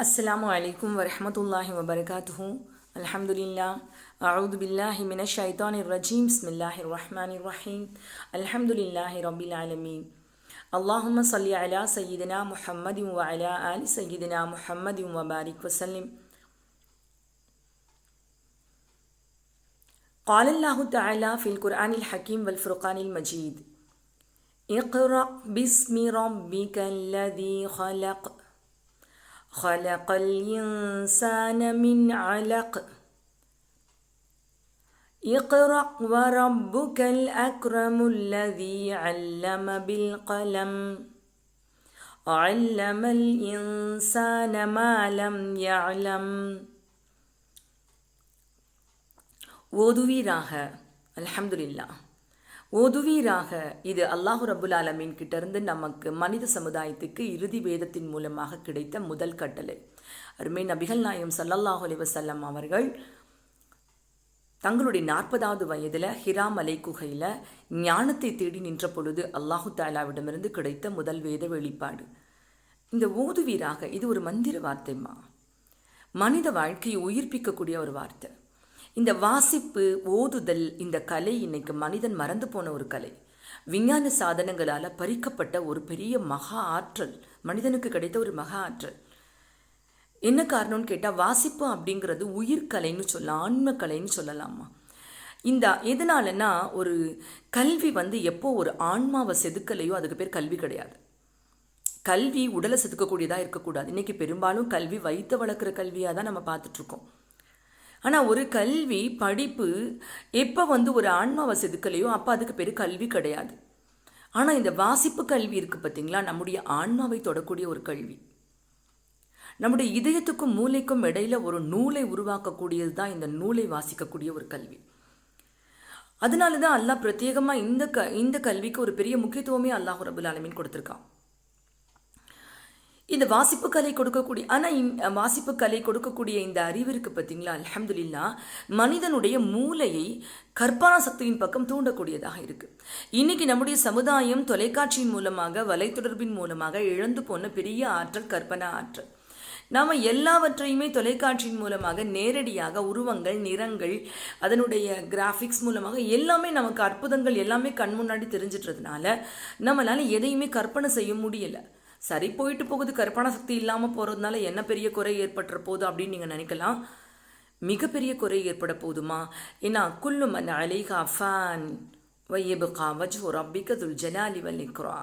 السلام عليكم ورحمة الله وبركاته. الحمد لله. أعوذ بالله من الشيطان الرجيم. بسم الله الرحمن الرحيم. الحمد لله رب العالمين. اللهم صل على سيدنا محمد وعلى آل سيدنا محمد وبارك وسلم. قال الله تعالى في القرآن الحكيم والفرقان المجيد اقرأ باسم ربك الذي خلق خلق الإنسان من علق اقرأ وربك الأكرم الذي علم بالقلم علم الإنسان ما لم يعلم ஓதுவீராக அல்ஹம்துலில்லா ஓதுவீராக இது அல்லாஹு ரபுல் ஆலமீன் கிட்டேருந்து நமக்கு மனித சமுதாயத்துக்கு இறுதி வேதத்தின் மூலமாக கிடைத்த முதல் கட்டளை. அருமை நபிகள் நாயம் சல்லல்லாஹு அலிவசல்லம் அவர்கள் தங்களுடைய நாற்பதாவது வயதில் ஹிரா மலை குகையில் ஞானத்தை தேடி நின்ற பொழுது அல்லாஹு தாலாவிடமிருந்து கிடைத்த முதல் வேத வெளிப்பாடு. இந்த ஓதுவீராக இது ஒரு மந்திர வார்த்தைமா மனித வாழ்க்கையை உயிர்ப்பிக்கக்கூடிய ஒரு வார்த்தை. இந்த வாசிப்பு ஓதுதல் இந்த கலை இன்னைக்கு மனிதன் மறந்து போன ஒரு கலை. விஞ்ஞான சாதனங்களால் பறிக்கப்பட்ட ஒரு பெரிய மகா ஆற்றல் மனிதனுக்கு கிடைத்த ஒரு மகா ஆற்றல். என்ன காரணம்னு கேட்டால் வாசிப்பு அப்படிங்கிறது உயிர்கலைன்னு சொல்லலாம் ஆன்ம கலைன்னு சொல்லலாமா? இந்த எதனாலனா ஒரு கல்வி வந்து எப்போ ஒரு ஆன்மாவை செதுக்கலையோ அதுக்கு பேர் கல்வி கிடையாது. கல்வி உடலை செதுக்கக்கூடியதாக இருக்கக்கூடாது. இன்றைக்கி பெரும்பாலும் கல்வி வைத்து வளர்க்குற கல்வியாக தான் நம்ம பார்த்துட்ருக்கோம் ஆனால் ஒரு கல்வி படிப்பு எப்போ வந்து ஒரு ஆன்மாவை செதுக்கலையோ அப்போ அதுக்கு பேர் கல்வி கிடையாது. ஆனால் இந்த வாசிப்பு கல்வி இருக்குது பார்த்தீங்களா நம்முடைய ஆன்மாவை தொடக்கூடிய ஒரு கல்வி. நம்முடைய இதயத்துக்கும் மூளைக்கும் இடையில ஒரு நூலை உருவாக்கக்கூடியது தான் இந்த நூலை வாசிக்கக்கூடிய ஒரு கல்வி. அதனால தான் அல்லாஹ் பிரத்யேகமாக இந்த க இந்த கல்விக்கு ஒரு பெரிய முக்கியத்துவமே அல்லாஹ் ரபுல் அலமின் கொடுத்துருக்கான். இந்த வாசிப்பு கலை கொடுக்கக்கூடிய ஆனால் வாசிப்பு கலை கொடுக்கக்கூடிய இந்த அறிவு இருக்குது பார்த்தீங்களா அலமதுல்லா மனிதனுடைய மூளையை கற்பனா சக்தியின் பக்கம் தூண்டக்கூடியதாக இருக்குது இன்னைக்கு நம்முடைய சமுதாயம் தொலைக்காட்சியின் மூலமாக வலைத்தொடர்பின் மூலமாக இழந்து போன பெரிய ஆற்றல் கற்பனா ஆற்றல். நாம் எல்லாவற்றையுமே தொலைக்காட்சியின் மூலமாக நேரடியாக உருவங்கள் நிறங்கள் அதனுடைய கிராஃபிக்ஸ் மூலமாக எல்லாமே நமக்கு அற்புதங்கள் எல்லாமே கண் முன்னாடி தெரிஞ்சிட்டதுனால நம்மளால் எதையுமே கற்பனை செய்ய முடியலை. சரி போயிட்டு போகுது. கற்பனா சக்தி இல்லாமல் போகிறதுனால என்ன பெரிய குறை ஏற்பட்டுற போகுது அப்படின்னு நீங்கள் நினைக்கலாம். மிகப்பெரிய குறை ஏற்பட போதுமா? ஏன்னா குல்லு மன் அலிகா ஃபேன் வையபுகா வஜ்ஹு ரப்பிக துல் ஜலாலி வல்லிக்ரா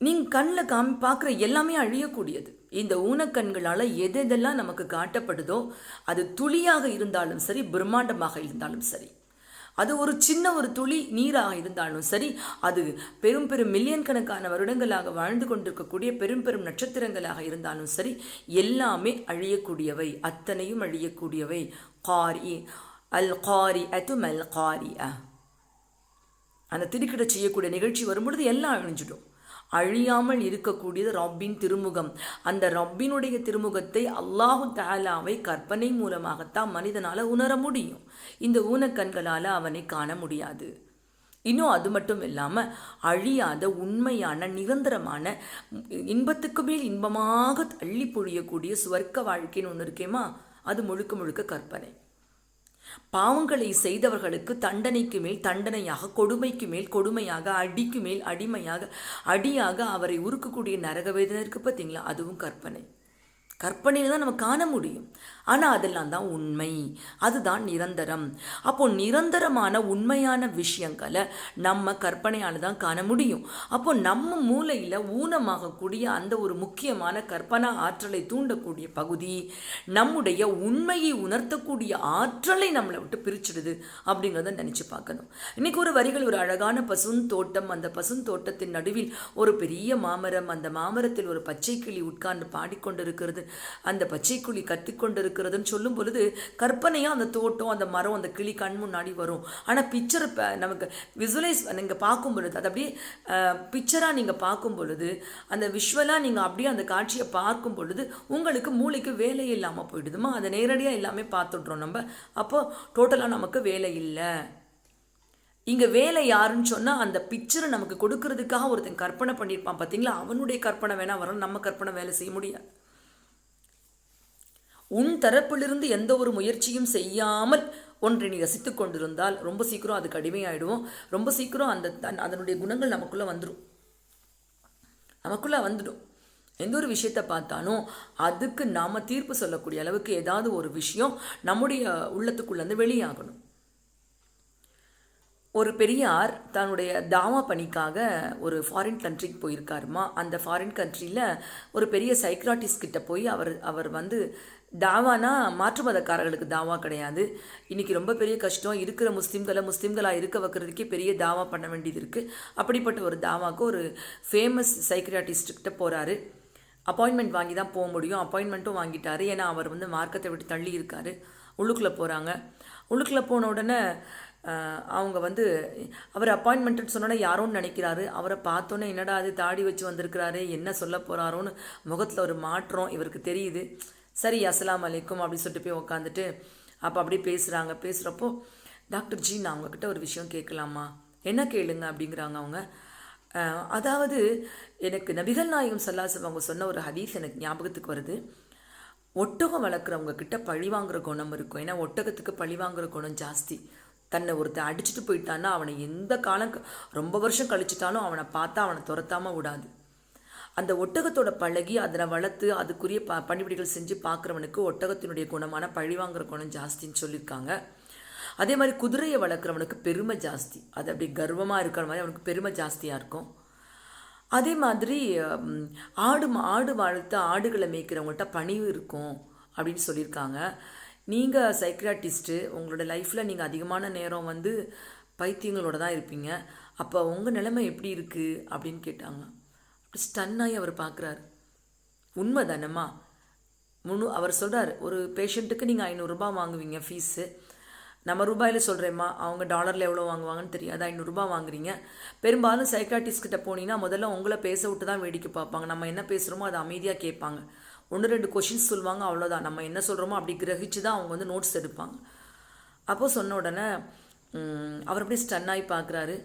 நீங்கள் கண்ணில் காமி பார்க்குற எல்லாமே அழியக்கூடியது. இந்த ஊனக்கண்களால் எது எதெல்லாம் நமக்கு காட்டப்படுதோ அது துளியாக இருந்தாலும் சரி பிரம்மாண்டமாக இருந்தாலும் சரி. அது ஒரு சின்ன ஒரு துளி நீராக இருந்தாலும் சரி அது பெரும் பெரும் மில்லியன் கணக்கான வருடங்களாக வாழ்ந்து கொண்டிருக்கக்கூடிய பெரும் பெரும் நட்சத்திரங்களாக இருந்தாலும் சரி எல்லாமே அழியக்கூடியவை அத்தனையும் அழியக்கூடியவை. காரி அல் காரி அத்தும் அல் காரி அந்த திருக்கிட செய்யக்கூடிய நிகழ்ச்சி வரும்பொழுது எல்லாம் அழிஞ்சிடும். அழியாமல் இருக்கக்கூடியது ரப்பின் திருமுகம். அந்த ரப்பினுடைய திருமுகத்தை அல்லாஹு தாலாவை கற்பனை மூலமாகத்தான் மனிதனால் உணர முடியும். இந்த ஊனக்கண்களால் அவனை காண முடியாது. இன்னும் அது மட்டும் இல்லாமல் அழியாத உண்மையான நிரந்தரமான இன்பத்துக்கு மேல் இன்பமாக தள்ளி பொழியக்கூடிய சுவர்க்க வாழ்க்கைன்னு ஒன்று இருக்கேமா அது முழுக்க முழுக்க கற்பனை. பாவங்களை செய்தவர்களுக்கு தண்டனைக்கு மேல் தண்டனையாக கொடுமைக்கு மேல் கொடுமையாக அடிக்கு மேல் அடிமையாக அடியாக அவரை உருக்கக்கூடிய நரக வேதனை இருக்கு பார்த்தீங்களா அதுவும் கற்பனை. கற்பனையில் தான் நம்ம காண முடியும். ஆனால் அதெல்லாம் தான் உண்மை. அதுதான் நிரந்தரம். அப்போ நிரந்தரமான உண்மையான விஷயங்களை நம்ம கற்பனையால் தான் காண முடியும். அப்போ நம்ம மூளையில் ஊனமாகக்கூடிய அந்த ஒரு முக்கியமான கற்பனா ஆற்றலை தூண்டக்கூடிய பகுதி நம்முடைய உண்மையை உணர்த்தக்கூடிய ஆற்றலை நம்மளை விட்டு பிரிச்சிடுது அப்படிங்கிறத நினச்சி பார்க்கணும். இன்னைக்கு ஒரு வரிகள் ஒரு அழகான பசுந்தோட்டம் அந்த பசுந்தோட்டத்தின் நடுவில் ஒரு பெரிய மாமரம் அந்த மாமரத்தில் ஒரு பச்சை கிளி உட்கார்ந்து பாடிக்கொண்டிருக்கிறது. அந்த பச்சைக்குழி இருக்கிறதுன்னு சொல்லும் பொழுது கற்பனையாக அந்த தோட்டம் அந்த மரம் அந்த கிளி கண் முன்னாடி வரும். ஆனால் பிக்சரை நமக்கு விசுவலைஸ் நீங்கள் பார்க்கும் பொழுது அது அப்படியே பிக்சராக நீங்கள் பார்க்கும் பொழுது அந்த விஷுவலாக நீங்கள் அப்படியே அந்த காட்சியை பார்க்கும் பொழுது உங்களுக்கு மூளைக்கு வேலை இல்லாமல் போயிடுதுமா? அதை நேரடியாக எல்லாமே பார்த்துட்றோம் நம்ம. அப்போ டோட்டலாக நமக்கு வேலை இல்லை. இங்கே வேலை யாருன்னு சொன்னால் அந்த பிக்சரை நமக்கு கொடுக்கறதுக்காக ஒருத்தன் கற்பனை பண்ணியிருப்பான் பார்த்தீங்களா அவனுடைய கற்பனை வேணால் வரணும் நம்ம கற்பனை வேலை செய்ய முடியாது. உன் தரப்பிலிருந்து எந்த ஒரு முயற்சியும் செய்யாமல் ஒன்றை நீ ரசித்து கொண்டிருந்தால் ரொம்ப சீக்கிரம் அது அடிமையாயிடுவோம் ரொம்ப சீக்கிரம் அந்த தன்- அதனுடைய குணங்கள் நமக்குள்ளே வந்துடும் நமக்குள்ளே வந்துடும். எந்த ஒரு விஷயத்தை பார்த்தாலும் அதுக்கு நாம் தீர்ப்பு சொல்லக்கூடிய அளவுக்கு ஏதாவது ஒரு விஷயம் நம்முடைய உள்ளத்துக்குள்ளேருந்து வெளியாகணும். ஒரு பெரியார் தன்னுடைய தாவா பணிக்காக ஒரு ஃபாரின் கண்ட்ரிக்கு போயிருக்காருமா? அந்த ஃபாரின் கண்ட்ரியில் ஒரு பெரிய சைக்ராட்டிஸ்ட் கிட்ட போய் அவர் அவர் வந்து தாவானா மாற்று மதக்காரர்களுக்கு தாவா கிடையாது. இன்னைக்கு ரொம்ப பெரிய கஷ்டம். இருக்கிற முஸ்லீம்களை முஸ்லீம்களாக இருக்க வைக்கிறதுக்கே பெரிய தாவா பண்ண வேண்டியது இருக்குது அப்படிப்பட்ட ஒரு தாவாவுக்கு ஒரு ஃபேமஸ் சைக்கிராட்டிஸ்ட்கிட்ட போகிறாரு அப்பாயின்மெண்ட் வாங்கி தான் போக முடியும். அப்பாயின்மெண்ட்டும் வாங்கிட்டாரு. ஏன்னா அவர் வந்து மார்க்கத்தை விட்டு தள்ளி இருக்காரு. உள்ளுக்குள்ளே போகிறாங்க உள்ளுக்குள்ளே போன உடனே அவங்க வந்து அவர் அப்பாயின்மெண்ட்னு சொன்னோன்னே யாரோன்னு நினைக்கிறாரு. அவரை பார்த்தோன்னே என்னடா அது தாடி வச்சு வந்திருக்கிறாரு என்ன சொல்ல போகிறாரோன்னு முகத்தில் ஒரு மாற்றம் இவருக்கு தெரியுது. சரி அஸ்லாம் அலைக்கும் அப்படின்னு சொல்லிட்டு போய் உக்காந்துட்டு அப்போ அப்படியே பேசுகிறாங்க பேசுகிறப்போ டாக்டர் ஜி நான் உங்ககிட்ட ஒரு விஷயம் கேட்கலாமா? என்ன கேளுங்க அப்படிங்கிறாங்க அவங்க. அதாவது எனக்கு நபிகள் நாயகம் சல்லாசம் அவங்க சொன்ன ஒரு ஹதீஸ் எனக்கு ஞாபகத்துக்கு வருது. ஒட்டகம் வளர்க்குறவங்க கிட்ட பழி வாங்குற குணம் இருக்கும். ஏன்னா ஒட்டகத்துக்கு பழி வாங்குற குணம் ஜாஸ்தி. தன்னை ஒருத்தன் அடிச்சுட்டு போயிட்டான்னா அவனை எந்த காலம் க- ரொம்ப வருஷம் கழிச்சிட்டாலும் அவனை பார்த்தா அவனை துரத்தாமல் விடாது. அந்த ஒட்டகத்தோட பழகி அதனை வளர்த்து அதுக்குரிய ப பணிவிடைகள் செஞ்சு பார்க்குறவனுக்கு ஒட்டகத்தினுடைய குணமான பழி வாங்குற குணம் ஜாஸ்தின்னு சொல்லியிருக்காங்க. அதே மாதிரி குதிரையை வளர்க்குறவனுக்கு பெருமை ஜாஸ்தி. அது அப்படி கர்வமாக இருக்கிற மாதிரி அவனுக்கு பெருமை ஜாஸ்தியாக இருக்கும். அதே மாதிரி ஆடு ஆடு வளர்த்து ஆடுகளை மேய்க்கிறவங்கள்ட்ட பணிவு இருக்கும் அப்படின்னு சொல்லியிருக்காங்க. நீங்கள் சைக்ராட்டிஸ்ட்டு உங்களோட லைஃப்பில் நீங்கள் அதிகமான நேரம் வந்து பைத்தியங்களோட தான் இருப்பீங்க. அப்போ உங்கள் நிலைமை எப்படி இருக்குது அப்படின்னு கேட்டாங்க ஸ்டன்னாகி அவர் பார்க்குறாரு. உண்மை தானம்மா முழு அவர் சொல்கிறார் ஒரு பேஷண்ட்டுக்கு நீங்கள் ஐநூறுரூபா வாங்குவீங்க ஃபீஸு நம்ம ரூபாயில் சொல்கிறேம்மா அவங்க டாலரில் எவ்வளோ வாங்குவாங்கன்னு தெரியாது ஐநூறுரூபா வாங்குறீங்க. பெரும்பாலும் சைக்காட்டிஸ்ட்கிட்ட போனீங்கன்னா முதல்ல உங்களை பேச விட்டு தான் வேடிக்கை பார்ப்பாங்க. நம்ம என்ன பேசுகிறோமோ அதை அமைதியாக கேட்பாங்க. ஒன்று ரெண்டு கொஷின்ஸ் சொல்லுவாங்க அவ்வளோதான் நம்ம என்ன சொல்கிறோமோ அப்படி கிரகிச்சு தான் அவங்க வந்து நோட்ஸ் எடுப்பாங்க. அப்போது சொன்ன உடனே அவர் அப்படியே ஸ்டன்னாகி பார்க்குறாரு.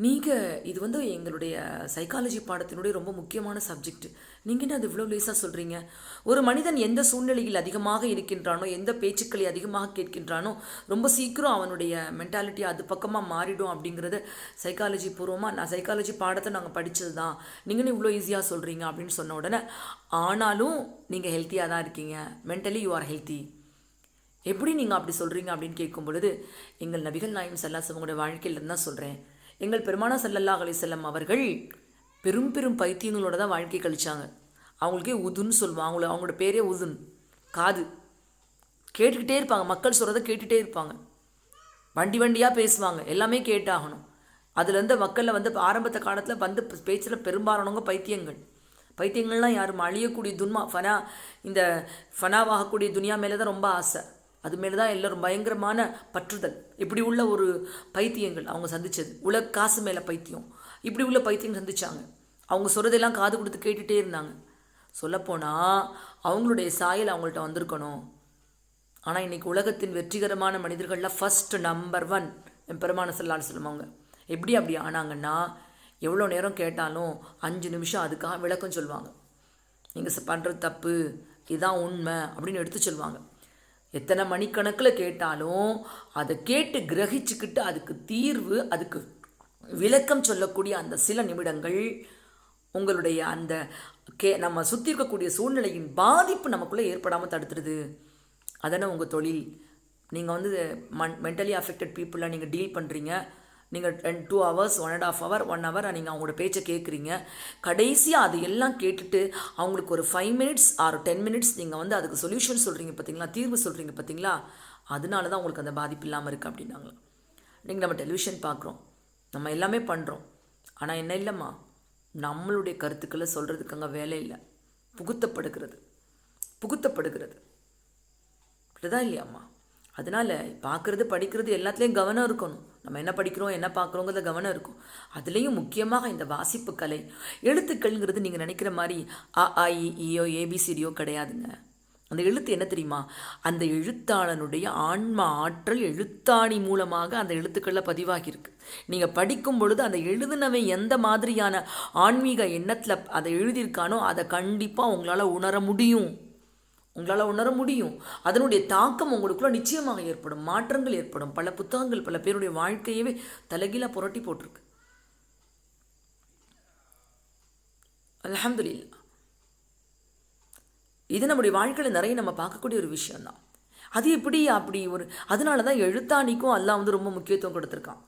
நீங்கள் இது வந்து எங்களுடைய சைக்காலஜி பாடத்தினுடைய ரொம்ப முக்கியமான சப்ஜெக்ட் நீங்கள் என்ன அது இவ்வளோ லேசாக சொல்கிறீங்க ஒரு மனிதன் எந்த சூழ்நிலையில் அதிகமாக இருக்கின்றானோ எந்த பேச்சுக்களை அதிகமாக கேட்கின்றானோ ரொம்ப சீக்கிரம் அவனுடைய மென்டாலிட்டி அது பக்கமாக மாறிடும் அப்படிங்கிறத சைக்காலஜி பூர்வமாக நான் சைக்காலஜி பாடத்தை நாங்கள் படித்தது தான் நீங்களும் இவ்வளோ ஈஸியாக சொல்கிறீங்க அப்படின்னு சொன்ன உடனே ஆனாலும் நீங்கள் ஹெல்த்தியாக தான் இருக்கீங்க. மென்டலி யூ ஆர் ஹெல்த்தி எப்படி நீங்கள் அப்படி சொல்கிறீங்க அப்படின்னு கேட்கும் பொழுது எங்கள் நபிகள் நாயம் செல்லாசவங்களுடைய வாழ்க்கையில தான் சொல்கிறேன் எங்கள் பெருமானா சல்லல்லா அலிசல்லம் அவர்கள் பெரும் பெரும் பைத்தியங்களோட தான் வாழ்க்கை கழிச்சாங்க. அவங்களுக்கே உதுன்னு சொல்லுவாங்க. அவங்கள அவங்களோட பேரே உதுன். காது. கேட்டுக்கிட்டே இருப்பாங்க. மக்கள் சொல்கிறத கேட்டுகிட்டே இருப்பாங்க. வண்டி வண்டியாக பேசுவாங்க. எல்லாமே கேட்டாகணும். அதுலேருந்து மக்களில் வந்து ஆரம்பத்த காலத்தில் வந்து பேச்சில் பெரும்பாலானவங்க பைத்தியங்கள். பைத்தியங்கள்லாம் யாரும் அழியக்கூடிய துன்மா ஃபனா இந்த ஃபனாவாகக்கூடிய துனியா மேலே தான் ரொம்ப ஆசை. அது மேலே தான் எல்லோரும் பயங்கரமான பற்றுதல். இப்படி உள்ள ஒரு பைத்தியங்கள் அவங்க சந்தித்தது உலக காசு மேலே பைத்தியம். இப்படி உள்ள பைத்தியம் சந்திச்சாங்க. அவங்க சொல்கிறதெல்லாம் காது கொடுத்து கேட்டுகிட்டே இருந்தாங்க. சொல்லப்போனால் அவங்களுடைய சாயல் அவங்கள்ட்ட வந்திருக்கணும். ஆனால் இன்றைக்கி உலகத்தின் வெற்றிகரமான மனிதர்களில் ஃபஸ்ட்டு நம்பர் ஒன் என் பெருமான செல்லான்னு சொல்லுவாங்க எப்படி அப்படி ஆனாங்கன்னா எவ்வளோ நேரம் கேட்டாலும் அஞ்சு நிமிஷம் அதுக்காக விளக்கம் சொல்லுவாங்க. நீங்கள் பண்ணுறது தப்பு இதுதான் உண்மை அப்படின்னு எடுத்து சொல்லுவாங்க. எத்தனை மணிக்கணக்கில் கேட்டாலும் அதை கேட்டு கிரகிச்சுக்கிட்டு அதுக்கு தீர்வு அதுக்கு விளக்கம் சொல்லக்கூடிய அந்த சில நிமிடங்கள் உங்களுடைய அந்த கே நம்ம சுற்றி இருக்கக்கூடிய சூழ்நிலையின் பாதிப்பு நமக்குள்ளே ஏற்படாமல் தடுத்துடுது அதானே உங்கள் தொழில். நீங்கள் வந்து மன் மென்டலி அஃபெக்டட் பீப்புளாக நீங்கள் டீல் பண்ணுறீங்க நீங்கள் ரெண்டு two hours one and half hour one hour நீங்கள் அவங்களோட பேச்சை கேட்குறீங்க கடைசியாக அது எல்லாம் கேட்டுட்டு அவங்களுக்கு ஒரு five minutes or ten minutes நீங்கள் வந்து அதுக்கு சொல்யூஷன் சொல்கிறீங்க பார்த்தீங்களா தீர்வு சொல்கிறீங்க பார்த்தீங்களா அதனால தான் உங்களுக்கு அந்த பாதிப்பு இல்லாமல் இருக்குது அப்படின்னாங்களா நீங்கள் நம்ம டெலிவிஷன் பார்க்குறோம் நம்ம எல்லாமே பண்ணுறோம் ஆனால் என்ன இல்லைம்மா? நம்மளுடைய கருத்துக்களை சொல்கிறதுக்கு அங்கே வேலை இல்லை. புகுத்தப்படுகிறது. புகுத்தப்படுகிறது. அப்படிதான் இல்லையாம்மா? அதனால் பார்க்குறது படிக்கிறது எல்லாத்துலேயும் கவனம் இருக்கணும். நம்ம என்ன படிக்கிறோம் என்ன பார்க்குறோங்கிறத கவனம் இருக்கும். அதுலேயும் முக்கியமாக இந்த வாசிப்பு கலை. எழுத்துக்கள்ங்கிறது நீங்கள் நினைக்கிற மாதிரி அ ஆ இ ஏபிசிடியோ கிடையாதுங்க. அந்த எழுத்து என்ன தெரியுமா? அந்த எழுத்தாளனுடைய ஆன்ம ஆற்றல் எழுத்தாணி மூலமாக அந்த எழுத்துக்களில் பதிவாகியிருக்கு. நீங்கள் படிக்கும் பொழுது அந்த எழுதினவன் எந்த மாதிரியான ஆன்மீக எண்ணத்தில் அதை எழுதியிருக்கானோ அதை கண்டிப்பாக உங்களால் உணர முடியும். உங்களால் உணர முடியும். அதனுடைய தாக்கம் உங்களுக்குள்ள நிச்சயமாக ஏற்படும். மாற்றங்கள் ஏற்படும். பல புத்தகங்கள் பல பேருடைய வாழ்க்கையவே தலைகீழாக புரட்டி போட்டிருக்கு. அல்ஹம்துலில்லாஹ் இது நம்முடைய வாழ்க்கையில் நிறைய நம்ம பார்க்கக்கூடிய ஒரு விஷயம்தான். அது எப்படி அப்படி ஒரு அதனால தான் எழுத்தாணிக்கும் அல்லா வந்து ரொம்ப முக்கியத்துவம் கொடுத்துருக்கான்.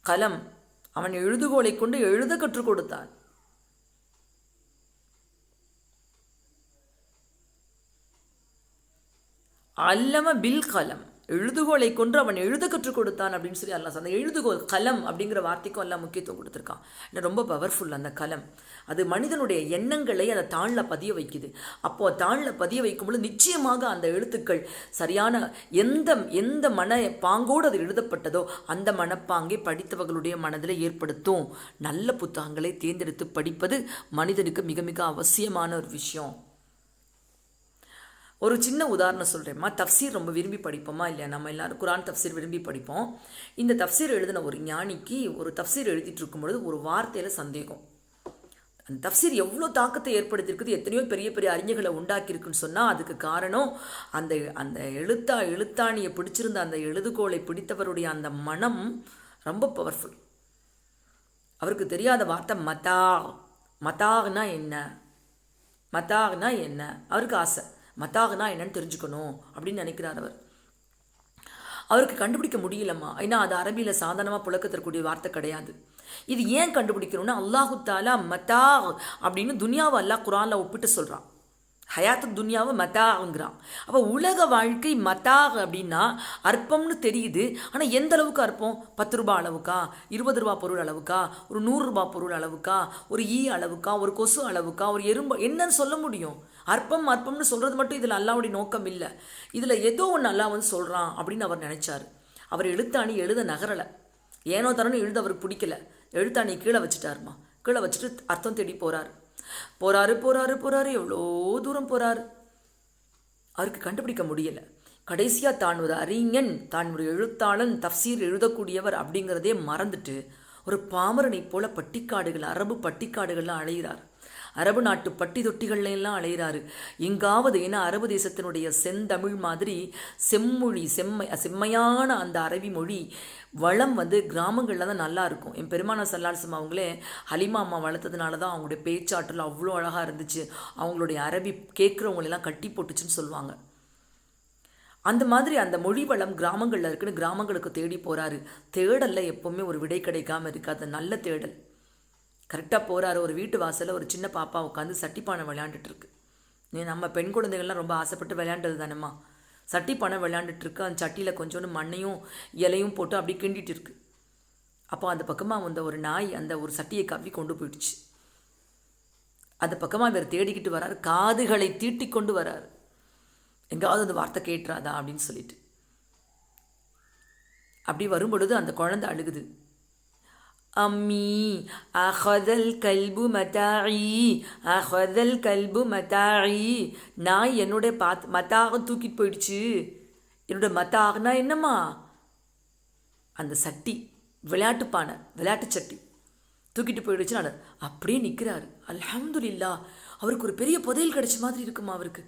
கலம். அவன் எழுதுகோலை கொண்டு எழுத கற்றுக் கொடுத்தான். அல்லம பில் கலம் எழுதுகோலை கொன்று அவன் எழுத கற்றுக் கொடுத்தான் அப்படின்னு சொல்லி அல்லாஹ் அந்த எழுதுகோல் கலம் அப்படிங்கிற வார்த்தைக்கும் எல்லாம் முக்கியத்துவம் கொடுத்துருக்கான். ஏன்னா ரொம்ப பவர்ஃபுல் அந்த கலம் அது மனிதனுடைய எண்ணங்களை அதை தாளில் பதிய வைக்குது. அப்போது தாளில் பதிய வைக்கும்பொழுது நிச்சயமாக அந்த எழுத்துக்கள் சரியான எந்த எந்த மன பாங்கோடு அது எழுதப்பட்டதோ அந்த மனப்பாங்கை படித்தவர்களுடைய மனதில் ஏற்படுத்தும். நல்ல புத்தகங்களை தேர்ந்தெடுத்து படிப்பது மனிதனுக்கு மிக மிக அவசியமான ஒரு விஷயம். ஒரு சின்ன உதாரணம் சொல்கிறேம்மா தஃப்சீர் ரொம்ப விரும்பி படிப்போமா இல்லையா? நம்ம எல்லோரும் குரான் தஃப்சீர் விரும்பி படிப்போம். இந்த தஃப்சீர் எழுதின ஒரு ஞானிக்கு ஒரு தஃப்சீர் எழுதிட்டு இருக்கும்பொழுது ஒரு வார்த்தையில் சந்தேகம். அந்த தஃப்சீர் எவ்வளோ தாக்கத்தை ஏற்படுத்தியிருக்குது எத்தனையோ பெரிய பெரிய அறிஞர்களை உண்டாக்கியிருக்குன்னு சொன்னால் அதுக்கு காரணம் அந்த அந்த எழுத்தா எழுத்தாணியை பிடிச்சிருந்த அந்த எழுதுகோலை பிடித்தவருடைய அந்த மனம் ரொம்ப பவர்ஃபுல் அவருக்கு தெரியாத வார்த்தை மதா. மதாகனா என்ன? மதாகனா என்ன? அவருக்கு ஆசை. மத்தாகனா என்னன்னு தெரிஞ்சுக்கணும் அப்படின்னு நினைக்கிறார் அவர். அவருக்கு கண்டுபிடிக்க முடியலம்மா. ஏன்னா அது அரபியில் சாதாரணமாக புழக்கத்திற்கூடிய வார்த்தை கிடையாது. இது ஏன் கண்டுபிடிக்கணும்னா அல்லாஹு தாலா மத்தா அப்படின்னு துனியாவை அல்லாஹ் குரானில் ஒப்பிட்டு சொல்கிறான் ஹயாத்து துனியாவை மத்தாங்கிறான் அப்போ உலக வாழ்க்கை மத்தாக அப்படின்னா அற்பம்னு தெரியுது. ஆனால் எந்த அளவுக்கு அற்பம்? பத்து ரூபா அளவுக்கா? இருபது ரூபா பொருள் அளவுக்கா? ஒரு நூறுரூபா பொருள் அளவுக்கா? ஒரு ஈ அளவுக்கா? ஒரு கொசு அளவுக்கா? ஒரு எறும்பு என்னன்னு சொல்ல முடியும். அற்பம் அற்பம்னு சொல்கிறது மட்டும் இதில் அல்லாவுடைய நோக்கம் இல்லை. இதில் ஏதோ ஒன்று அல்லா வந்து சொல்கிறான் அப்படின்னு அவர் நினச்சார். அவர் எழுத்தாணி எழுத நகரலை. ஏனோ தரணும் எழுத அவருக்கு பிடிக்கல. எழுத்தாணி கீழே வச்சுட்டாருமா? கீழே வச்சுட்டு அர்த்தம் தேடி போகிறார் போகிறாரு போகிறாரு போகிறாரு எவ்வளோ தூரம் போகிறார் அவருக்கு கண்டுபிடிக்க முடியலை. கடைசியாக தான் ஒரு அறிஞன் தான் ஒரு எழுத்தாளன் தஃசீர் எழுதக்கூடியவர் அப்படிங்கிறதே மறந்துட்டு ஒரு பாமரனை போல பட்டிக்காடுகள் அரபு பட்டிக்காடுகள்லாம் அழைகிறார் அரபு நாட்டு பட்டி தொட்டிகள்ல எல்லாம் அலைகிறாரு எங்காவது ஏன்னா அரபு தேசத்தினுடைய செந்தமிழ் மாதிரி செம்மொழி செம்மை செம்மையான அந்த அரபி மொழி வளம் வந்து கிராமங்களில் தான் நல்லா இருக்கும். என் பெருமான சல்லாசம் அவங்களே ஹலிமா அம்மா வளர்த்ததுனால தான் அவங்களுடைய பேச்சாற்றல் அவ்வளோ அழகாக இருந்துச்சு. அவங்களுடைய அரபி கேட்குறவங்களெல்லாம் கட்டி போட்டுச்சுன்னு சொல்லுவாங்க. அந்த மாதிரி அந்த மொழி வளம் கிராமங்களில் இருக்குன்னு கிராமங்களுக்கு தேடி போகிறாரு தேடலில் எப்போவுமே ஒரு விடை கிடைக்காமல் இருக்காது. நல்ல தேடல். கரெக்டாக போகிறாரு ஒரு வீட்டு வாசலில் ஒரு சின்ன பாப்பா உட்காந்து சட்டிப்பானை விளையாண்டுட்டுருக்கு நீ நம்ம பெண் குழந்தைகள்லாம் ரொம்ப ஆசைப்பட்டு விளையாண்டது தானேம்மா. சட்டிப்பானை விளையாண்டுட்டுருக்கு அந்த சட்டியில் கொஞ்சோண்டு மண்ணையும் இலையும் போட்டு அப்படி கிண்டிட்டு இருக்கு அப்போ அந்த பக்கமாக வந்த ஒரு நாய் அந்த ஒரு சட்டியை கவ்வி கொண்டு போயிடுச்சு. அந்த பக்கமாக இவர் தேடிக்கிட்டு வராரு. காதுகளை தீட்டி கொண்டு வராரு. எங்காவது அந்த வார்த்தை கேட்டுறாதா அப்படின்னு சொல்லிட்டு. அப்படி வரும்பொழுது அந்த குழந்தை அழுகுது. அம்மி அஹதல் கல்பு மதாயி அஹதல் கல்பு மதாயி நான் என்னுடைய பாத் மத்தாக தூக்கிட்டு போயிடுச்சு. என்னோட மத்தாகனா என்னம்மா? அந்த சட்டி விளையாட்டு பானை விளையாட்டு சட்டி. தூக்கிட்டு போயிடுச்சு நான். அப்படியே நிற்கிறாரு அல்ஹம்துலில்லா அவருக்கு ஒரு பெரிய புதையல் கிடைச்ச மாதிரி இருக்குமா அவருக்கு?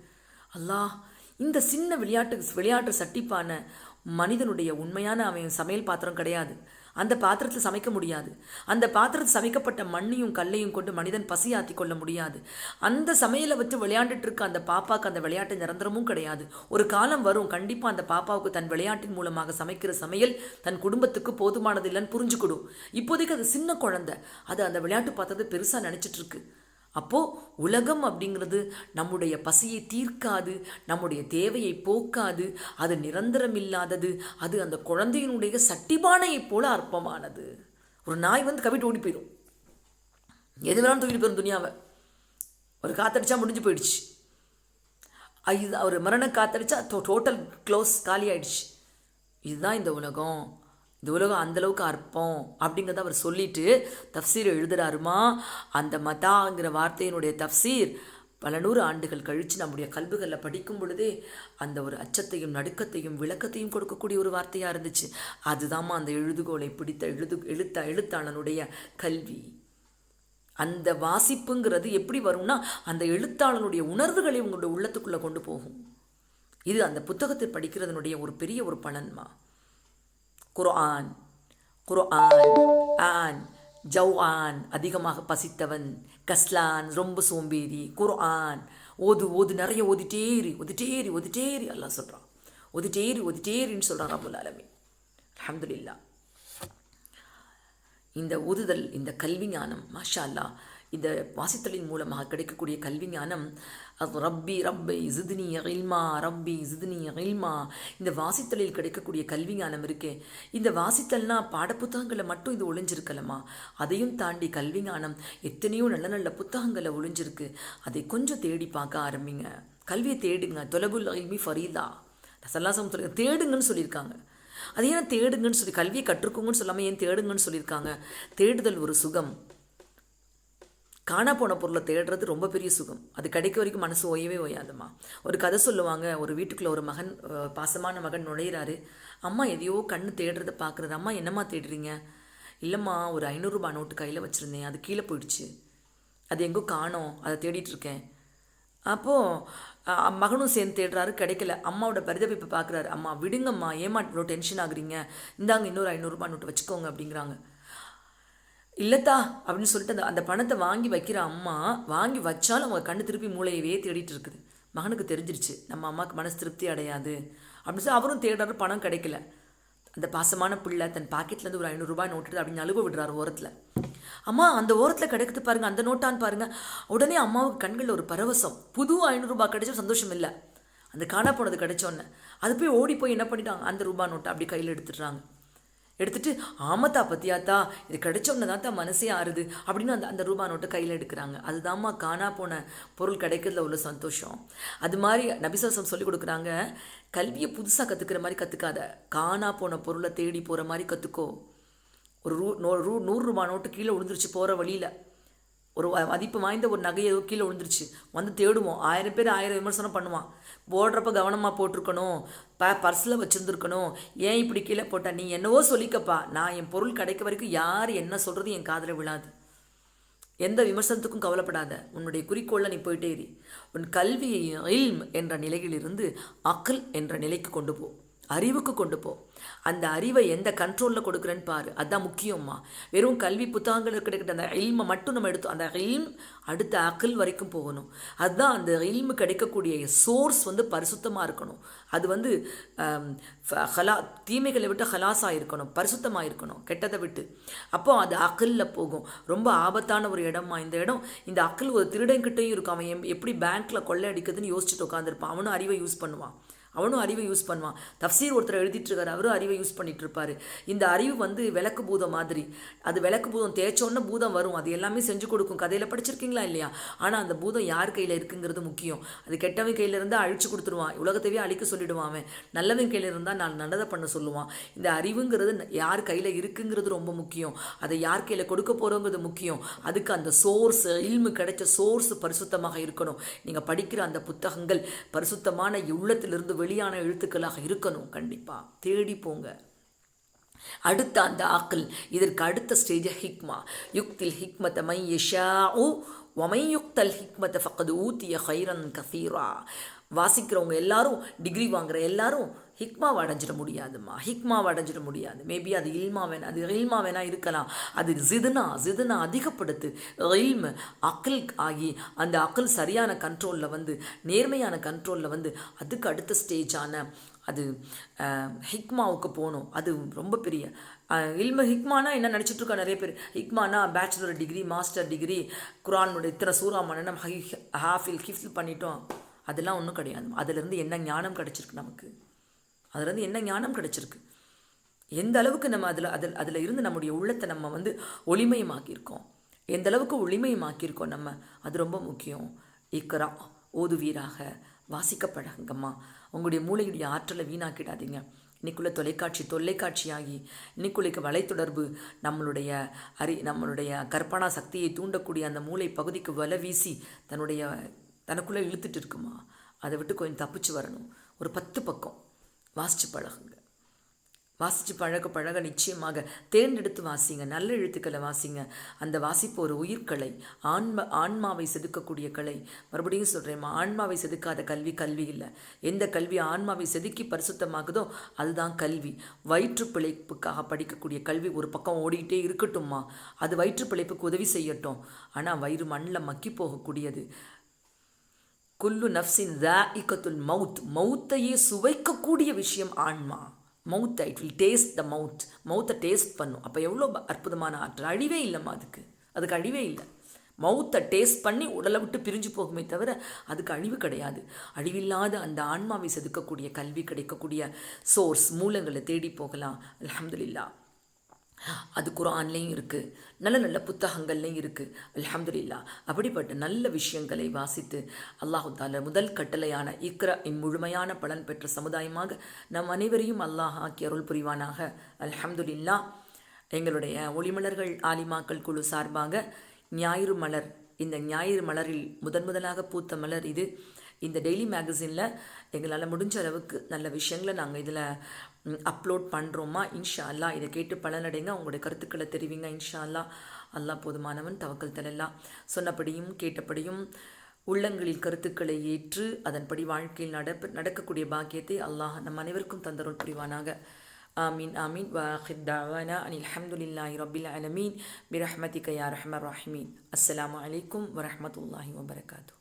அல்லாஹ் இந்த சின்ன விளையாட்டு விளையாட்டு சட்டிப்பான மனிதனுடைய உண்மையான அவன் சமையல் பாத்திரம் கிடையாது. அந்த பாத்திரத்தில் சமைக்க முடியாது. அந்த பாத்திரத்தில் சமைக்கப்பட்ட மண்ணையும் கல்லையும் கொண்டு மனிதன் பசியாத்தி கொள்ள முடியாது. அந்த சமையலை வச்சு விளையாண்டுட்டு இருக்க அந்த பாப்பாவுக்கு அந்த விளையாட்டு நிரந்தரமும் கிடையாது. ஒரு காலம் வரும் கண்டிப்பாக அந்த பாப்பாவுக்கு தன் விளையாட்டின் மூலமாக சமைக்கிற சமையல் தன் குடும்பத்துக்கு போதுமானது இல்லைன்னு புரிஞ்சுக்கிடும். இப்போதைக்கு அது சின்ன குழந்தை. அது அந்த விளையாட்டு பார்த்தது பெருசாக நினச்சிட்டு இருக்கு. அப்போது உலகம் அப்படிங்கிறது நம்முடைய பசியை தீர்க்காது நம்முடைய தேவையை போக்காது அது நிரந்தரம் இல்லாதது அது அந்த குழந்தையினுடைய சட்டிபானையைப் போல அற்பமானது. ஒரு நாய் வந்து கவிட்டு ஓடி போயிடும். எது வேணாலும் தூக்கிட்டு போயிடும் துணியாவை. ஒரு காத்தடிச்சா முடிஞ்சு போயிடுச்சு. இது ஒரு மரண காத்தடிச்சா டோட்டல் க்ளோஸ் காலி ஆயிடுச்சு இதுதான் இந்த உலகம். இந்த உலகம் அந்தளவுக்கு அற்பம் அப்படிங்கிறத அவர் சொல்லிட்டு தஃப்சீர் எழுதுறாருமா? அந்த மதாங்கிற வார்த்தையினுடைய தஃசீர் பல நூறு ஆண்டுகள் கழித்து நம்முடைய கல்விகளில் படிக்கும் பொழுதே அந்த ஒரு அச்சத்தையும் நடுக்கத்தையும் விளக்கத்தையும் கொடுக்கக்கூடிய ஒரு வார்த்தையாக இருந்துச்சு. அதுதாம்மா அந்த எழுதுகோலை பிடித்த எழுது எழுத்த எழுத்தாளனுடைய கல்வி. அந்த வாசிப்புங்கிறது எப்படி வரும்னா அந்த எழுத்தாளனுடைய உணர்வுகளை உங்களுடைய உள்ளத்துக்குள்ளே கொண்டு போகும். இது அந்த புத்தகத்தை படிக்கிறதனுடைய ஒரு பெரிய ஒரு பலன்மா. குர்ஆன் குர்ஆன் ஆன் ஜவ்ஆன் அதிகமாக பசித்தவன் கஸ்லான் ரொம்ப சோம்பேறி குர்ஆன். ஓது ஓது நிறைய ஓதிட்டேரி ஒதுட்டேரி ஒதுட்டேரி அல்லாஹ் சொல்கிறான் ஒதுட்டேரி ஒதுட்டேரின்னு சொல்கிறான் ரபுல் ஆலமீன். அல்ஹம்துலில்லாஹ். இந்த ஓதுதல் இந்த கல்வி ஞானம் மாஷா அல்லாஹ் இந்த வாசித்தலின் மூலமாக கிடைக்கக்கூடிய கல்வி ஞானம் அது ரப்பி ரப்பை இசுதினி இல்மா ரப்பி இசுதினி இல்மா. இந்த வாசித்தலில் கிடைக்கக்கூடிய கல்வி ஞானம் இருக்கே. இந்த வாசித்தல்னா பாடப்புத்தகங்களை மட்டும் இது ஒளிஞ்சிருக்கலமா? அதையும் தாண்டி கல்வி ஞானம் எத்தனையோ நல்ல நல்ல புத்தகங்களை ஒளிஞ்சிருக்கு. அதை கொஞ்சம் தேடி பார்க்க ஆரம்பிங்க. கல்வியை தேடுங்க. தொலபுல் இல்மி ஃபரீதா. ரசல்லாசம் சொல்லி தேடுங்கன்னு சொல்லியிருக்காங்க. அது ஏன் தேடுங்கன்னு சொல்லி கல்வியை கற்றுக்கோங்கன்னு சொல்லாமல் ஏன் தேடுங்கன்னு சொல்லியிருக்காங்க? தேடுதல் ஒரு சுகம். காணா போன பொருளை தேடுறது ரொம்ப பெரிய சுகம். அது கிடைக்க வரைக்கும் மனசு ஓயவே ஓயாதும்மா. ஒரு கதை சொல்லுவாங்க ஒரு வீட்டுக்குள்ளே ஒரு மகன் பாசமான மகன் நுழையிறாரு. அம்மா எதையோ கண்ணு தேடுறத பார்க்குறது அம்மா என்னம்மா தேடுறீங்க? இல்லைம்மா ஒரு ஐநூறுரூபா நோட்டு கையில் வச்சுருந்தேன். அது கீழே போயிடுச்சு. அது எங்கோ காணோம். அதை தேடிட்டுருக்கேன் அப்போது மகனும் சேர்ந்து தேடுறாரு. கிடைக்கல. அம்மாவோட பரிதவிப்பை பார்க்குறாரு அம்மா விடுங்கம்மா. ஏமா இவ்வளோ டென்ஷன் ஆகுறீங்க? இந்தாங்க இன்னொரு ஐநூறுரூபா நோட்டு வச்சுக்கோங்க அப்படிங்கிறாங்க. இல்லைத்தா அப்படின்னு சொல்லிட்டு அந்த அந்த பணத்தை வாங்கி வைக்கிற அம்மா வாங்கி வச்சாலும் அவங்க கண்ணு திருப்பி மூளையவே தேடிட்டு இருக்குது. மகனுக்கு தெரிஞ்சிருச்சு நம்ம அம்மாவுக்கு மனசு திருப்தி அடையாது. அப்படின்னு சொல்லி அவரும் தேடுறாரு பணம் கிடைக்கல. அந்த பாசமான பிள்ளை தன் பாக்கெட்லேருந்து ஒரு ஐநூறுரூபா நோட்டு அப்படின்னு அழுவ விடுறாரு ஓரத்தில். அம்மா அந்த ஓரத்தில் கிடைக்குது பாருங்கள் அந்த நோட்டான்னு பாருங்க. உடனே அம்மாவுக்கு கண்களில் ஒரு பரவசம். புது ஐநூறுரூபா கிடைச்ச சந்தோஷம் இல்லை. அந்த காணா போனது கிடைச்சோன்னு அது போய் ஓடி போய் என்ன பண்ணிட்டாங்க அந்த ரூபா நோட்டை அப்படி கையில் எடுத்துடுறாங்க. எடுத்துட்டு ஆமாத்தா பத்தியாத்தா இது கிடைச்சோன்னு தான் தான் மனசே ஆறுது. அப்படின்னு அந்த அந்த ரூபா நோட்டை கையில் எடுக்கிறாங்க. அதுதாம்மா காணா போன பொருள் கிடைக்கிறதுல உள்ள சந்தோஷம். அது மாதிரி நபிசாசம் சொல்லி கொடுக்குறாங்க கல்வியை புதுசாக கற்றுக்கிற மாதிரி கற்றுக்காத காணா போன பொருளை தேடி போகிற மாதிரி கற்றுக்கோ ஒரு ரூ நூ ரூ நூறு ரூபா நோட்டு கீழே விழுந்துருச்சு போகிற வழியில். ஒரு வ- மதிப்பு வாய்ந்த ஒரு நகை ஏதோ கீழே விழுந்துருச்சு. வந்து தேடுவோம். ஆயிரம் பேர் ஆயிரம் விமர்சனம் பண்ணுவான். போடுறப்ப கவனமாக போட்டிருக்கணும். ப பர்ஸில் வச்சுருந்துருக்கணும். ஏன் இப்படி கீழே போட்ட? நீ என்னவோ சொல்லிக்கப்பா. நான் என் பொருள் கிடைக்க வரைக்கும் யார் என்ன சொல்கிறது என் காதில் விழாது. எந்த விமர்சனத்துக்கும் கவலைப்படாத. உன்னுடைய குறிக்கோளில் நீ போயிட்டே இரு. உன் கல்வியை இல்ம் என்ற நிலையிலிருந்து அக்கல் என்ற நிலைக்கு கொண்டு போ. அறிவுக்கு கொண்டு போ. அந்த அறிவை எந்த கண்ட்ரோலில் கொடுக்குறேன்னு பாரு. அதான் முக்கியம்மா. வெறும் கல்வி புத்தகங்கள் கிடைக்கிட்ட அந்த இல்மை மட்டும் நம்ம எடுத்தோம் அந்த இல்ம் அடுத்த அக்கல் வரைக்கும் போகணும். அதுதான் அந்த இல்மு கிடைக்கக்கூடிய சோர்ஸ் வந்து பரிசுத்தமாக இருக்கணும். அது வந்து ஹலா தீமைகளை விட்டு ஹலாஸாக இருக்கணும். பரிசுத்தமாக இருக்கணும். கெட்டதை விட்டு. அப்போ அது அக்கலில் போகும். ரொம்ப ஆபத்தான ஒரு இடமா இந்த இடம். இந்த அக்கல் ஒரு திருடன்கிட்டையும் இருக்கும். அவன் எம்- எப்படி பேங்க்கில் கொள்ளை அடிக்குதுன்னு யோசிச்சுட்டு உட்காந்துருப்பான் அவனும் அறிவை யூஸ் பண்ணுவான். அவனும் அறிவை யூஸ் பண்ணுவான். தஃசீர் ஒருத்தர் எழுதிட்டுருக்காரு அவரும் அறிவை யூஸ் பண்ணிட்டு இருப்பாரு இந்த அறிவு வந்து விளக்கு பூதம் மாதிரி. அது விளக்கு பூதம் தேய்ச்சோன்னே பூதம் வரும். அது எல்லாமே செஞ்சு கொடுக்கும். கதையில் படிச்சிருக்கீங்களா இல்லையா? ஆனால் அந்த பூதம் யார் கையில் இருக்குங்கிறது முக்கியம். அது கெட்டவன் கையில் இருந்தால் அழிச்சு கொடுத்துருவான். உலகத்தையே அழிக்க சொல்லிடுவான் அவன். நல்லவன் கையில் இருந்தால் நான் நல்லதை பண்ண சொல்லுவான். இந்த அறிவுங்கிறது யார் கையில் இருக்குங்கிறது ரொம்ப முக்கியம். அதை யார் கையில் கொடுக்க போகிறோங்கிறது முக்கியம். அதுக்கு அந்த சோர்ஸ் இல்மு கிடைச்ச சோர்ஸ் பரிசுத்தமாக இருக்கணும். நீங்கள் படிக்கிற அந்த புத்தகங்கள் பரிசுத்தமான உள்ளத்திலிருந்து வெளியான எழுத்துக்களாக இருக்கணும். கண்டிப்பாக தேடி போங்க. அடுத்த அந்த ஆக்கல். இதற்கு அடுத்த ஸ்டேஜ் ஹிக்மா. யுக்தில் ஹிக்மத மை யஷாஉ வமை யுக்தல் ஹிக்மத ஃபக்கது ஊத்திய ஹைரன் கசீரா. வாசிக்கிறவங்க எல்லாரும் டிகிரி வாங்குற எல்லாரும் ஹிக்மாவை அடைஞ்சிட முடியாதுமா ஹிக்மாவை அடைஞ்சிட முடியாது. மேபி அது இல்மா வேணா அது இல்மா வேணா இருக்கலாம். அது ஜிதுனா ஜிதுனா அதிகப்படுத்து இல்மு அக்கல் ஆகி அந்த அக்கல் சரியான கண்ட்ரோலில் வந்து நேர்மையான கண்ட்ரோலில் வந்து அதுக்கு அடுத்த ஸ்டேஜான அது ஹிக்மாவுக்கு போகணும். அது ரொம்ப பெரிய இல்ம ஹிக்மானா என்ன நினச்சிட்டு இருக்கா நிறைய பேர்? ஹிக்மானா பேச்சுலர் டிகிரி மாஸ்டர் டிகிரி குரானுடைய இத்தனை சூறாமான நம்ம ஹை- ஹாஃபில் ஹிஃபில் பண்ணிட்டோம். அதெல்லாம் ஒன்றும் கிடையாது. அதுலேருந்து என்ன ஞானம் கிடச்சிருக்கு நமக்கு? அதுலேருந்து என்ன ஞானம் கிடச்சிருக்கு? எந்த அளவுக்கு நம்ம அதில் அதில் அதில் இருந்து நம்முடைய உள்ளத்தை நம்ம வந்து ஒளிமயமாக்கியிருக்கோம்? எந்த அளவுக்கு ஒளிமயமாக்கியிருக்கோம் நம்ம? அது ரொம்ப முக்கியம். இக்கரா ஓதுவீராக வாசிக்க பழகுங்கம்மா உங்களுடைய மூளையுடைய ஆற்றலை வீணாக்கிடாதீங்க. இன்னைக்குள்ள தொலைக்காட்சி தொல்லைக்காட்சியாகி இன்னைக்குள்ளைக்கு வலைத்தொடர்பு நம்மளுடைய அறி நம்மளுடைய கற்பனா சக்தியை தூண்டக்கூடிய அந்த மூளை பகுதிக்கு வலை வீசி தன்னுடைய தனக்குள்ளே இழுத்துட்டு இருக்குமா? அதை விட்டு கொஞ்சம் தப்பிச்சு வரணும். ஒரு பத்து பக்கம். வாசித்து பழகுங்க. வாசித்து பழக பழக நிச்சயமாக தேர்ந்தெடுத்து வாசிங்க நல்ல எழுத்துக்களை வாசிங்க. அந்த வாசிப்பு ஒரு உயிர்கலை. ஆன்ம ஆன்மாவை செதுக்கக்கூடிய கலை. மறுபடியும் சொல்கிறேம்மா ஆன்மாவை செதுக்காத கல்வி கல்வி இல்லை. எந்த கல்வி ஆன்மாவை செதுக்கி பரிசுத்தமாகுதோ அதுதான் கல்வி. வயிற்று பிழைப்புக்காக படிக்கக்கூடிய கல்வி ஒரு பக்கம் ஓடிக்கிட்டே இருக்கட்டும்மா. அது வயிற்று பிழைப்புக்கு உதவி செய்யட்டும். ஆனால் வயிறு மண்ணில் மக்கி போகக்கூடியது. குல்லு நஃப்சின் இக்கத்துல் மவுத். மவுத்தையே சுவைக்கக்கூடிய விஷயம் ஆன்மா. மவுத்தை இட் வில் டேஸ்ட் த மவுத் மவுத்தை டேஸ்ட் பண்ணும். அப்போ எவ்வளோ அற்புதமான ஆற்றல்? அழிவே இல்லைம்மா அதுக்கு. அதுக்கு அழிவே இல்லை. மவுத்தை டேஸ்ட் பண்ணி உடலை விட்டு பிரிஞ்சு போகுமே தவிர அதுக்கு அழிவு கிடையாது. அழிவில்லாத அந்த ஆன்மாவை செதுக்கக்கூடிய கல்வி கிடைக்கக்கூடிய சோர்ஸ் மூலங்களை தேடி போகலாம். அலமதுல்லா அது குரான்லேயும் இருக்குது நல்ல நல்ல புத்தகங்கள்லையும் இருக்குது அலமதுல்லா அப்படிப்பட்ட நல்ல விஷயங்களை வாசித்து அல்லாஹு தால முதல் கட்டளையான இக்ர இம்முழுமையான பலன் பெற்ற சமுதாயமாக நம் அனைவரையும் அல்லாஹ் ஆக்கி அருள் புரிவானாக. அல்ஹம்துலில்லா. எங்களுடைய ஒளிமலர்கள் ஆலிமாக்கள் குழு சார்பாக ஞாயிறு மலர் இந்த ஞாயிறு மலரில் முதன் முதலாக பூத்த மலர் இது. இந்த டெய்லி மேகசினில் எங்களால் முடிஞ்ச அளவுக்கு நல்ல விஷயங்களை நாங்கள் இதில் அப்லோட் பண்ணுறோமா இன்ஷா அல்லா இதை கேட்டு பலனடைங்க உங்களுடைய கருத்துக்களை தெரிவிங்க இன்ஷா அல்லா அல்லாஹ் போதுமானவன் தவக்கல் தலல்லா சொன்னபடியும் கேட்டபடியும் உள்ளங்களில் கருத்துக்களை ஏற்று அதன்படி வாழ்க்கையில் நடப்ப நடக்கக்கூடிய பாக்கியத்தை அல்லாஹ் நம் அனைவருக்கும் தந்தருள் புரிவானாக آمين آمين وآخر دعوانا أن الحمد لله رب العالمين برحمتك يا رحمة الراحمين السلام عليكم ورحمة الله وبركاته